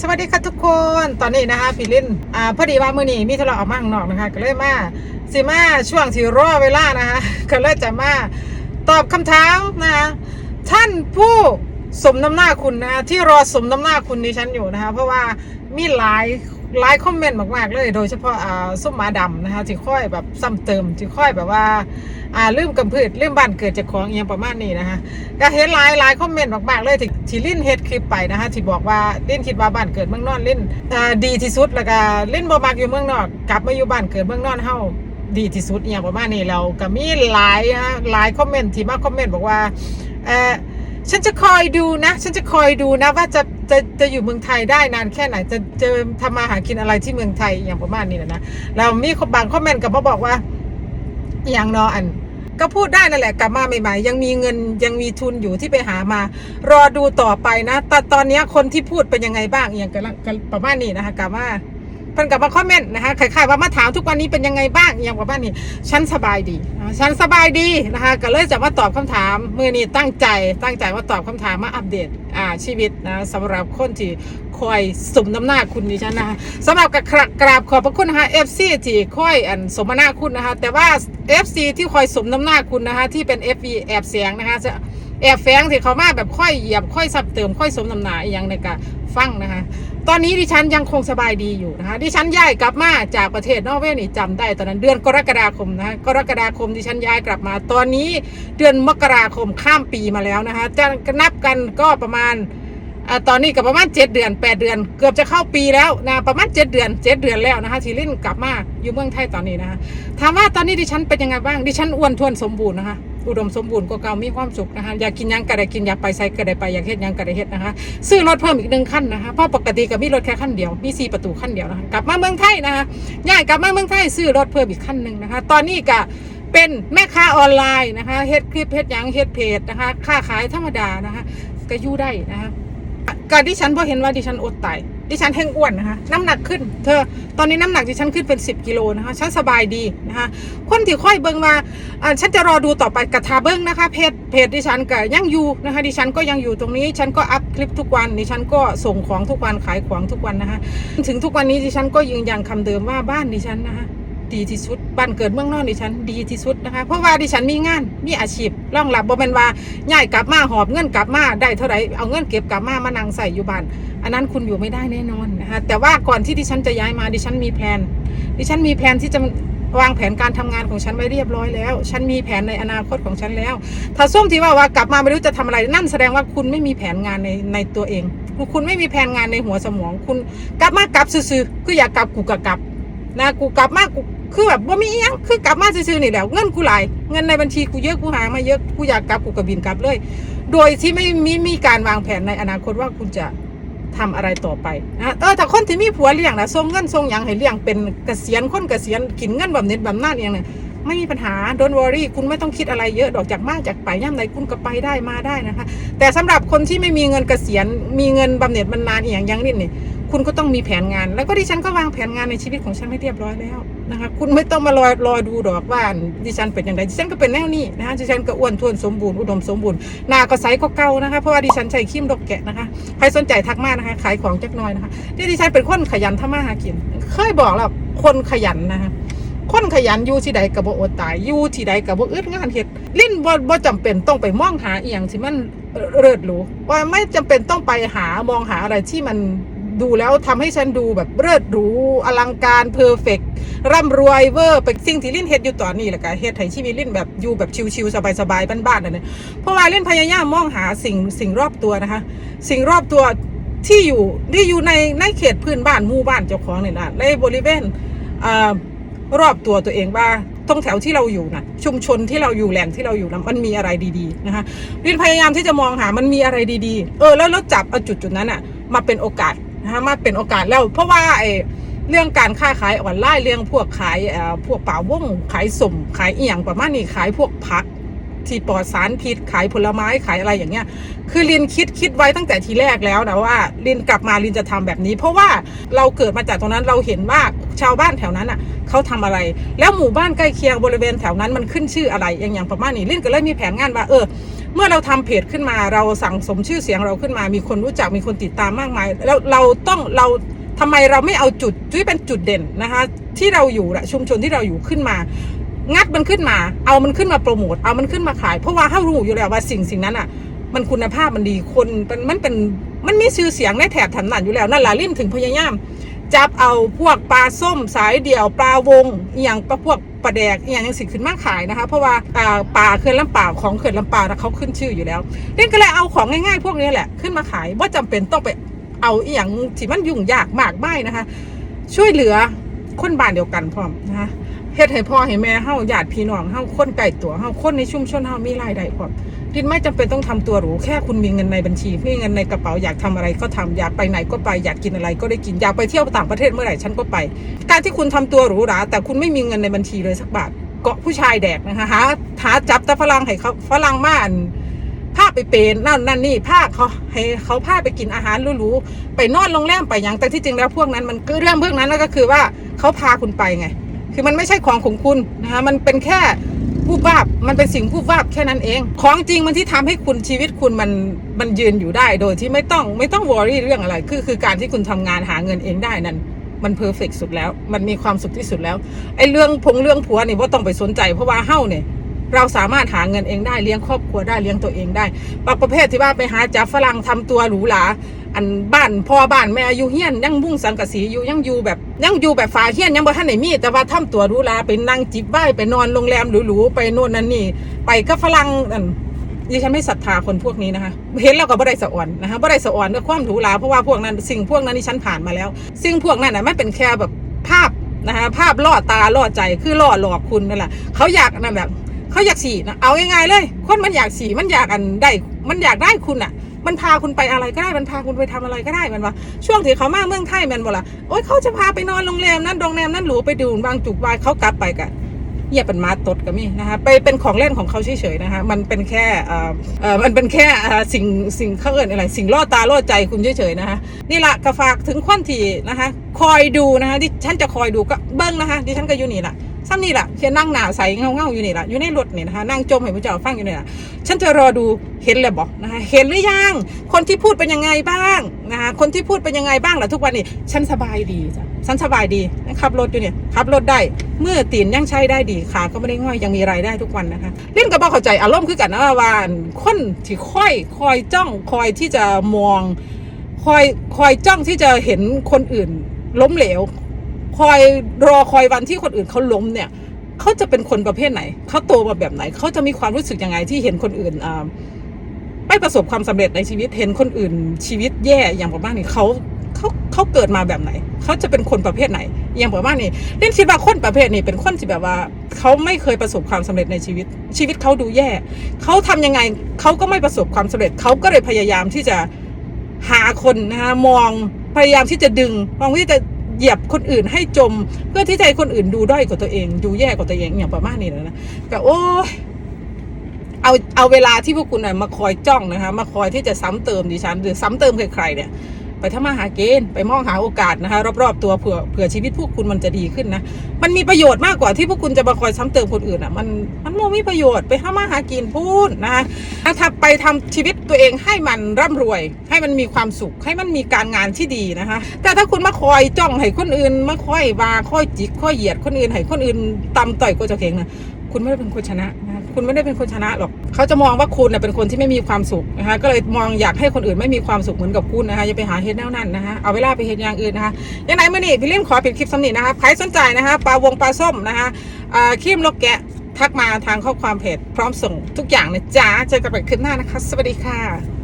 สวัสดีค่ะทุกคนตอนนี้นะคะพี่ลินอ่าพอดีว่ามื้อนี้มีธุระออกมาข้างนอกนะคะก็เลยมาสิมาช่วงที่รอเวลานะคะก็เลยจะมาตอบคำถามนะคะท่านผู้สมน้ำหน้าคุณนะะที่รอสมน้ำหน้าคุณดิฉันอยู่นะคะเพราะว่ามีหลาย หลายคอมเมนต์มากๆเลยโดยเฉพาะอ่าส้มหมาดำนะคะที่ค่อยแบบซ้ำเติมที่ค่อยแบบว่าอ่าลืมกำพืชลืมบ้านเกิดจากของเอหย่างประมาณนี้นะคะก็เห็นหลายหลายคอมเมนต์มากๆเลยที่ที่ลิ้นเฮ็ดคลิปไปนะคะที่บอกว่าลิ้นคิดว่าบ้านเกิดเมืองนอนลิ้นอ่าดีที่สุดแล้วก็ลิ้นบ่มักอยู่เมืองนอกกลับมาอยู่บ้านเกิดเมืองนอนเฮาดีที่สุดเอหย่างประมาณนี้แล้วก็มีหลายนะหลายคอมเมนต์ที่มาคอมเมนต์บอกว่าเออฉันจะคอยดูนะ ฉันจะคอยดูนะว่าจะ จะจะอยู่เมืองไทยได้นานแค่ไหน จะจะทำมาหากินอะไรที่เมืองไทยอย่างประมาณนี้นะนะแล้วมีบางคอมเมนต์ก็มาบอกว่าอย่างนออันก็พูดได้นั่นแหละกลับมาใหม่ ๆ ยังมีเงินยังมีทุนอยู่ที่ไปหามารอดูต่อไปนะแต่ตอนนี้คนที่พูดเป็นยังไงบ้างอย่างกันประมาณนี้นะคะกลับมาเพิ่นกลับมาคอมเมนต์นะคะคล้ายๆว่ามาถามทุกวันนี้เป็นยังไงบ้างอย่างประมาณนี้ฉันสบายดีฉันสบายดีนะคะก็เลยจะมาตอบคำถามมือนี้ตั้งใจตั้งใจว่าตอบคำถามมาอัปเดต อ่าชีวิตนะสำหรับคนที่คอยสมน้ำหน้าคุณดิฉันนะคะสำหรับกระกราบขอบพระคุณนะคะ FC ที่คอยอันสมนาคุณนะคะแต่ว่าเอฟซีที่คอยสมน้ำหน้าคุณนะคะที่เป็นเอฟวีแอบเสียงนะคะจะแอบแฝงที่เขามาแบบค่อยเหยียบค่อยสับเติมค่อยสมน้ำหน้าอย่างในการฟังนะคะ ตอนนี้ดิฉันยังคงสบายดีอยู่นะคะดิฉันย้ายกลับมาจากประเทศนอร์เวย์นี่จำได้ตอนนั้นเดือนกรกฎาคมนะคะกรกฎาคมดิฉันย้ายกลับมา ตอนนี้เดือนมกราคมข้ามปีมาแล้วนะคะจะนับกันก็ประมาณอตอนนี้ก็ประมาณ 7 เดือน 8 เดือน เกือบจะเข้าปีแล้วนะประมาณ 7 เดือน 7 เดือนแล้วนะคะที่ลิ่นกลับมาอยู่เมืองไทยตอนนี้นะคะถามว่าตอนนี้ดิฉันเป็นยังไงบ้างดิฉันอ้วนท้วนสมบูรณ์นะคะ อุดมสมบูรณ์กว่าเก่ามีความสุขนะคะอยากกินยังก็ได้กินอยากไปไซก็ได้ไปอยากเฮ็ดยังก็ได้เฮ็ดนะคะซื้อรถเพิ่มอีกหนึ่งขั้นนะคะเพราะปกติก็มีรถแค่ขั้นเดียวมีสี่ประตูขั้นเดียวนะคะกลับมาเมืองไทยนะคะย่ายกลับมาเมืองไทยซื้อรถเพิ่มอีกขั้นหนึ่งนะคะ ตอนนี้ก็เป็นแม่ค้าออนไลน์นะคะเฮ็ดคลิปเฮ็ดยังเฮ็ดเพจนะคะค้าขายธรรมดานะคะก็ยู่ได้นะคะ การดิฉันพอเห็นว่าดิฉันอดตายดิฉันแห้งอ้วนนะคะน้ำหนักขึ้น เธอตอนนี้น้ำหนักดิฉันขึ้นเป็น 10กิโลนะคะฉันสบายดีนะคะคนที่ค่อยเบิ่งมาอ่าฉันจะรอดูต่อไปกับทาเบิ้งนะคะเพจเพจดิฉันก็ยังอยู่นะคะดิฉันก็ยังอยู่ตรงนี้ฉันก็อัพคลิปทุกวันดิฉันก็ส่งของทุกวันขายของทุกวันนะคะถึงทุกวันนี้ดิฉันก็ยืนยันคำเดิมว่าบ้านดิฉันนะคะ ดีที่สุดบ้านเกิดเมืองนอนดิฉันดีที่สุดนะคะ เพราะว่าดิฉันมีงานมีอาชีพรองรับบ่เป็นว่าย้ายกลับมาหอบเงินกลับมาได้เท่าไหร่เอาเงินเก็บกลับมามานั่งใส่อยู่บ้านอันนั้นคุณอยู่ไม่ได้แน่นอนนะคะแต่ว่าก่อนที่ดิฉันจะย้ายมาดิฉันมีแผนดิฉันมีแผนที่จะวางแผนการทำงานของฉันไว้เรียบร้อยแล้ว ฉันมีแผนในอนาคตของฉันแล้ว ถ้าส้มที่ว่าว่ากลับมาไม่รู้จะทำอะไร นั่นแสดงว่าคุณไม่มีแผนงานในในตัวเอง คุณไม่มีแผนงานในหัวสมอง คุณกลับมากลับซื่อๆคืออยากกลับกูก็กลับนะกูกลับมากู คือแบบว่ามีอิหยังคือกลับมาซื่อๆนี่แหละเงินกูหลายเงินในบัญชีกูเยอะกูหามาเยอะกูอยากกลับกูก็บินกลับเลย โดยที่ไม่มีมีการวางแผนในอนาคตว่าคุณจะทำอะไรต่อไปนะเออถ้าคนที่มีผัวเลี้ยงนะส่งเงินส่งหยังให้เลี้ยงเป็นเกษียณคนเกษียณกินเงินแบบเน็ตแบบนั่นเองเนี่ยไม่มีปัญหา don't worry คุณไม่ต้องคิดอะไรเยอะดอกจากมาจากไปย่ำไหนคุณก็ไปได้มาได้นะคะ แต่สำหรับคนที่ไม่มีเงินเกษียณ มีเงินบำเหน็จบำนาญอย่างยังนี่นี่คุณก็ต้องมีแผนงาน แล้วก็ดิฉันก็วางแผนงานในชีวิตของฉันให้เรียบร้อยแล้ว นะคะ คุณไม่ต้องมารอรอดูดอกว่าดิฉันเป็นอย่างไรดิฉันก็เป็นแนวนี้นะคะดิฉันก็อ้วนท้วนสมบูรณ์อุดมสมบูรณ์หน้าก็ใสก็เก่านะคะเพราะว่าดิฉันใช้ครีมดอกแกะนะคะใครสนใจทักมานะคะ ขายของจักน่อยนะคะที่ดิฉันเป็นคนขยันทำมาหากินเคยบอกแล้วคนขยันนะคะคนขยันอยู่ที่ใดกับบ่อดตายอยู่ที่ใดกับบ่อึดงานเฮ็ดลิ้นบ่บ่จำเป็นต้องไปมองหาอีหยังที่มันเลิศหรูว่าไม่จำเป็นต้องไปหามองหาอะไรที่มัน ดูแล้วทำให้ฉันดูแบบเลิศหรูอลังการเพอร์เฟกร่ำรวยเวอร์เป็นสิ่งที่ลิ้นเฮ็ดอยู่ตอนนี้แหละก็เฮ็ดให้ชีวิตลิ้นแบบอยู่แบบชิวๆสบายๆบ้านๆนั่นเองเพราะว่าลิ้นพยายามมองหาสิ่งสิ่งรอบตัวนะคะ สิ่งรอบตัวที่อยู่ที่อยู่ในในเขตพื้นบ้านหมู่บ้านเจ้าของนี่แหละในบริเวณอรอบตัวตัวเองว่าตรงแถวที่เราอยู่นะชุมชนที่เราอยู่แหล่งที่เราอยู่นะมันมีอะไรดีๆนะคะรินพยายามที่จะมองหามันมีอะไรดีๆ เออแล้วแล้วจับเอาจุดจุดนั้นอะมาเป็นโอกาส นะคะมาเป็นโอกาสแล้ว เพราะว่าไอ้เรื่องการค้าขายออนไลน์เรื่องพวกขายเอ่อพวกป่าวงขายสมขายเอียงประมาณนี้ขายพวกผักที่ปลอดสารพิษขายผลไม้ขายอะไรอย่างเงี้ย คือลินคิดคิดไว้ตั้งแต่ทีแรกแล้วนะว่าลินกลับมาลินจะทำแบบนี้ เพราะว่าเราเกิดมาจากตรงนั้นเราเห็นว่าชาวบ้านแถวนั้นอะเขาทำอะไร แล้วหมู่บ้านใกล้เคียงบริเวณแถวนั้นมันขึ้นชื่ออะไรอย่างอย่างประมาณนี้ลินก็เลยมีแผนงานว่าเออ เมื่อเราทำเพจขึ้นมาเราสั่งสมชื่อเสียงเราขึ้นมา มีคนรู้จักมีคนติดตามมากมาย แล้วเราต้องเราทำไมเราไม่เอาจุดที่เป็นจุดเด่นนะคะที่เราอยู่อะชุมชนที่เราอยู่ขึ้นมา งัดมันขึ้นมา เอามันขึ้นมาโปรโมทเอามันขึ้นมาขาย เพราะว่าเขารู้อยู่แล้วว่าสิ่งสิ่งนั้นอะ มันคุณภาพมันดีคนเป็นมันเป็นมันมีชื่อเสียงในแถบถนนอยู่แล้วนั่นแหละริมถึงพยายามจับเอาพวกปลาส้มสายเดี่ยวปลาวงอย่างปลาพวก ปลาแดกอย่างยังสิขึ้นมาขายนะคะ เพราะว่าป่าเขื่อนลำป่าวของเขื่อนลำป่าวนะเขาขึ้นชื่ออยู่แล้วเล่นก็เลยเอาของง่ายๆ พวกนี้แหละขึ้นมาขายว่าจำเป็นต้องไปเอาอหย่างที่มันยุ่งยากมากไม่นะคะ ช่วยเหลือคนบ้านเดียวกันพร้อมนะคะ เฮ็ดให้พ่อให้แม่เฮาญาติพี่น้องเฮาคนใกล้ตัวเฮาคนในชุมชนเฮามีรายได้พอมดินไม่จำเป็นต้องทำตัวหรูแค่คุณมีเงินในบัญชีมีเงินในกระเป๋าอยากทำอะไรก็ทำอยากไปไหนก็ไปอยากกินอะไรก็ได้กินอยากไปเที่ยวต่างประเทศเมื่อไหร่ฉันก็ไป การที่คุณทำตัวหรูหราแต่คุณไม่มีเงินในบัญชีเลยสักบาทเกาะผู้ชายแดกนะคะหาหาจับต่ฝรั่งให้เขาฝรั่งม่าอันพาไปเป็นนั่นนั่นนี่พาเขาให้เขาพาไปกินอาหารหรูๆไปนอนโรงแรมไปอย่างแต่ที่จริงแล้วพวกนั้นมันคือเรื่องพวกนั้นก็คือว่าเขาพาคุณไปไง คือมันไม่ใช่ของของคุณนะคะมันเป็นแค่ผู้วาบมันเป็นสิ่งผู้วาบแค่นั้นเอง ของจริงมันที่ทำให้คุณชีวิตคุณมันมันยืนอยู่ได้โดยที่ไม่ต้องไม่ต้องวอรี่เรื่องอะไร คือคือการที่คุณทำงานหาเงินเองได้นั้นมันเพอร์เฟกสุดแล้ว มันมีความสุขที่สุดแล้วไอ้เรื่องพงเรื่องผัวนี่ว่าต้องไปสนใจเพราะว่าเฮ้าเนี่ย เราสามารถหาเงินเองได้เลี้ยงครอบครัวได้เลี้ยงตัวเองได้บางประเภทที่ว่าไปหาจับฝรั่งทำตัวหรูหราอันบ้านพ่อบ้านแม่อยู่เฮี้ยนยังบุ้งสังกะสีอยู่ยังอยู่แบบยังอยู่แบบฝาเฮี้ยนยังบ่ทันไหนมี แต่ว่าทำตัวหรูหราไปนั่งจิบไหว้ไปนอนโรงแรมหรูๆไปโน่นนั่นนี่ ไปก็ฝรั่งอันดิฉันไม่ศรัทธาคนพวกนี้นะคะ เห็นแล้วก็บ่ได้สะอ่อนนะคะบ่ได้สะอ่อนด้วยความหรูหราเพราะว่าพวกนั้นสิ่งพวกนั้นที่ฉันผ่านมาแล้ว สิ่งพวกนั้นน่ะมันเป็นแค่แบบภาพนะคะภาพล่อตาล่อใจคือล่อหลอกคุณนั่นแหละเขาอยากนั่นแบบ เขาอยากสีนะเอาง่ายๆเลย คนมันอยากสีมันอยากอันได้ มันอยากได้คุณอะ มันพาคุณไปอะไรก็ได้ มันพาคุณไปทำอะไรก็ได้มันวะช่วงที่เขามาเมืองไทยมันบ่ละโอ๊ยเขาจะพาไปนอนโรงแรมนั้นโรงแรมนั้นหรูไปดูบางจุกวายเขากลับไปกันเหี้ยเป็นมาตดกับมี่นะคะไปเป็นของเล่นของเขาเฉยๆนะคะมันเป็นแค่เอ่อเอ่อมันเป็นแค่สิ่งสิ่งเขาเอินอะไร สิ่งล่อตาล่อใจคุณเฉยๆนะคะนี่ละกระฝากถึงคนที่นะคะ คอยดูนะคะที่ฉันจะคอยดูก็เบิ้งนะคะดิฉันก็อยู่นี่แหละ ซ้ำนี่แหละเขียนนั่งหนาใสเงาเงาอยู่นี่แหละอยู่ในรถนี่นะคะนั่งจมให้ผู้เจ้าฟังอยู่นี่แหละฉันจะรอดูเห็นเลยบอกนะคะเห็นหรือยังคนที่พูดเป็นยังไงบ้างนะคะคนที่พูดเป็นยังไงบ้างล่ะทุกวันนี้ฉันสบายดีจ้ะฉันสบายดีขับรถอยู่เนี่ยขับรถได้เมื่อตีนยังใช้ได้ดีขาก็ไม่ได้ง่อยยังมีรายได้ทุกวันนะคะเล่นกับบอกเข้าใจอารมณ์คือกันนะว่าคนที่ค่อยคอยจ้องคอยที่จะมองคอยคอยจ้องที่จะเห็นคนอื่นล้มเหลว คอยรอคอยวันที่คนอื่นเขาล้มเนี่ยเขาจะเป็นคนประเภทไหน เขาโตมาแบบไหน เขาจะมีความรู้สึกยังไงที่เห็นคนอื่นอ่าไม่ประสบความสำเร็จในชีวิต เห็นคนอื่นชีวิตแย่อย่างประมาณนี้เขาเขาเขาเกิดมาแบบไหน เขาจะเป็นคนประเภทไหน อย่างประมาณนี้เล่นคิดว่าคนประเภทนี้เป็นคนที่แบบว่า เขาไม่เคยประสบความสำเร็จในชีวิต ชีวิตเขาดูแย่ เขาทำยังไงเขาก็ไม่ประสบความสำเร็จ เขาก็เลยพยายามที่จะหาคนนะคะมองพยายามที่จะดึงมองที่จะ เหยียบคนอื่นให้จม เพื่อที่จะให้คนอื่นดูด้อยกว่าตัวเอง ดูแย่กว่าตัวเองอย่างประมาณนี้นะนะก็โอ้ยเอาเอาเวลาที่พวกคุณน่ะมาคอยจ้องนะคะ มาคอยที่จะซ้ำเติมดิฉัน หรือซ้ำเติมใครๆเนี่ย ไปทำมาหาเกณฑ์ไปมองหาโอกาสนะคะ รอบๆตัวเผื่อเผื่อชีวิตพวกคุณมันจะดีขึ้นนะ มันมีประโยชน์มากกว่าที่พวกคุณจะมาคอยซ้ำเติมคนอื่นอะ มันมันไม่มีประโยชน์ไปทำมาหากินพูดนะคะถ้าไปทำชีวิตตัวเองให้มันร่ำรวย ให้มันมีความสุขให้มันมีการงานที่ดีนะคะ แต่ถ้าคุณมาคอยจ้องให้คนอื่นมาคอยว่าคอยจิกคอยเหยียดคนอื่นให้คนอื่นตำต่อยก็จะเข่งนะคุณไม่ได้เป็นคนชนะ คุณไม่ได้เป็นคนชนะหรอกเขาจะมองว่าคุณเน่ะเป็นคนที่ไม่มีความสุขนะคะก็เลยมองอยากให้คนอื่นไม่มีความสุขเหมือนกับคุณนะคะอย่าไปหาเฮ็ดแนวนั้นนะคะเอาเวลาไปเฮ็ดอย่างอื่นนะคะยังไงเมื่อนี้พี่เล่มขอปิดคลิปสำนีนะคะใครสนใจนะคะปลาวงปลาส้มนะคะอ่าครีมลกแกะทักมาทางข้อความเพจพร้อมส่งทุกอย่างนะจ๊ะเจอกันใหม่คลิปหน้านะคะ สวัสดีค่ะ